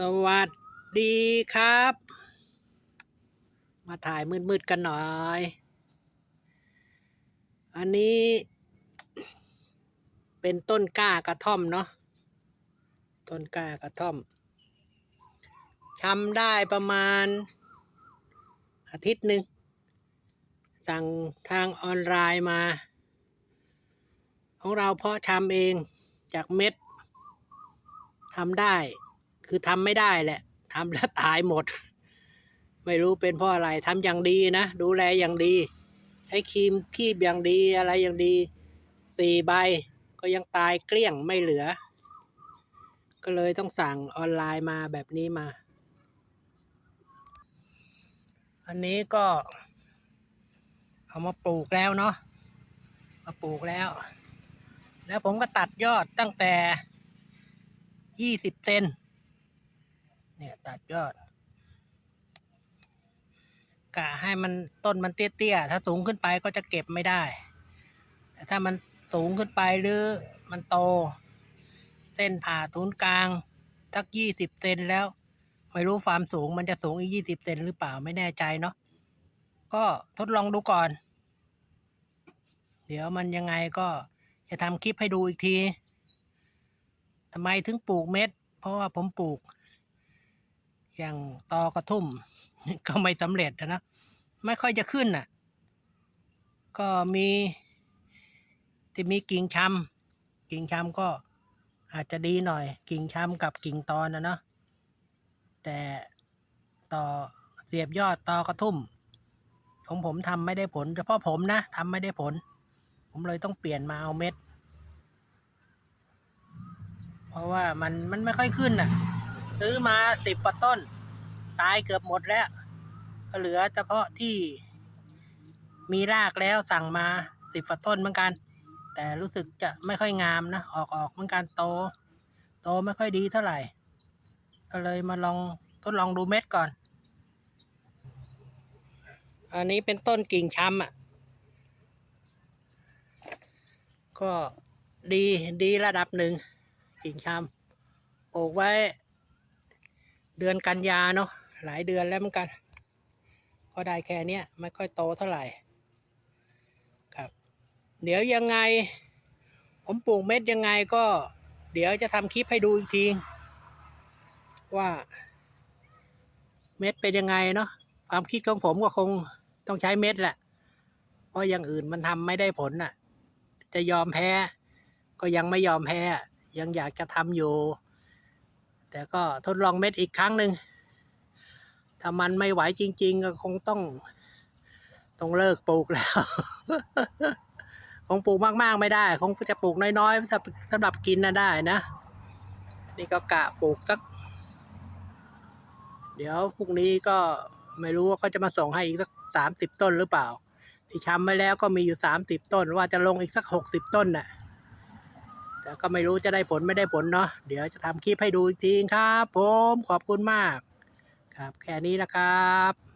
สวัสดีครับ มาถ่ายมืดๆกันหน่อย อันนี้ เป็นต้นกล้ากระท่อมเนาะ ต้นกล้ากระท่อมทำได้ประมาณ อาทิตย์หนึ่ง สั่งทางออนไลน์มา ของเราเพาะชำเองจากเม็ดทำได้ คือทำไม่ได้แหละทำแล้วตายหมด ไม่รู้เป็นเพราะอะไรทำอย่างดีนะ ดูแลอย่างดีให้ครีมคีบอย่างดีอะไรอย่างดีสี่ใบ ก็ยังตายเกลี้ยงไม่เหลือ ก็เลยต้องสั่งออนไลน์มาแบบนี้มา อันนี้ก็ เอามาปลูกแล้วเนาะมาปลูกแล้ว แล้วผมก็ตัดยอดตั้งแต่ยี่สิบเซน เนี่ยตัดยอด กะให้มันต้นมันเตี้ยๆ ถ้าสูงขึ้นไปก็จะเก็บไม่ได้ แต่ถ้ามันสูงขึ้นไปหรือมันโต เส้นผ่าศูนย์กลางทักยี่สิบเซนแล้ว ไม่รู้ความสูงมันจะสูงอีกยี่สิบเซนหรือเปล่าไม่แน่ใจเนาะก็ทดลองดูก่อน เดี๋ยวมันยังไงก็จะทำคลิปให้ดูอีกทีทำไมถึงปลูกเม็ด เพราะว่าผมปลูก อย่างตอกระทุ่ม ก็ไม่สำเร็จอะนะ ไม่ค่อยจะขึ้นน่ะ ก็มีที่มีกิ่งชำกิ่งชำก็อาจจะดีหน่อย กิ่งชำกับกิ่งตอนนะเนาะแต่ต่อเสียบยอดตอกระทุ่มของผมทำไม่ได้ผลเฉพาะผมนะทำไม่ได้ผล ผมเลยต้องเปลี่ยนมาเอาเม็ด เพราะว่ามันมันไม่ค่อยขึ้นน่ะ ซื้อมาสิบกว่าต้น ตายเกือบหมดแล้ว ก็เหลือเฉพาะที่มีรากแล้วสั่งมาสิบกว่าต้นเหมือนกัน แต่รู้สึกจะไม่ค่อยงามนะ ออกออกเหมือนกันโต โตไม่ค่อยดีเท่าไหร่ ก็เลยมาลองทดลองดูเม็ดก่อน อันนี้เป็นต้นกิ่งช้ำอะ ก็ดีดีระดับหนึ่งกิ่งช้ำปลูกไว้ เดือนกันยาเนาะหลายเดือนแล้วเหมือนกัน ก็ได้แค่เนี้ยไม่ค่อยโตเท่าไหร่ครับ เดี๋ยวยังไง ผมปลูกเม็ดยังไงก็ เดี๋ยวจะทำคลิปให้ดูอีกที ว่า เม็ดเป็นยังไงเนาะความคิดของผมก็คงต้องใช้เม็ดแหละ เพราะอย่างอื่นมันทำไม่ได้ผลน่ะ จะยอมแพ้ ก็ยังไม่ยอมแพ้ ยังอยากจะทำอยู่ แต่ก็ทดลองเม็ดอีกครั้งหนึ่งถ้ามันไม่ไหวจริง ๆ ก็คงต้อง ต้องเลิกปลูกแล้ว คงปลูกมากๆไม่ได้ คงจะปลูกน้อยๆสำหรับกินนะได้นะนี่ก็กะปลูกสัก เดี๋ยวพรุ่งนี้ก็ไม่รู้ว่าเขาจะมาส่งให้อีกสักสามสิบต้นหรือเปล่า ที่ชำไว้แล้วก็มีอยู่สามสิบต้น ว่าจะลงอีกสักหกสิบต้นน่ะ แต่ก็ไม่รู้จะได้ผลไม่ได้ผลเนาะเดี๋ยวจะทำคลิปให้ดูอีกทีครับ ผมขอบคุณมาก ครับแค่นี้นะครับ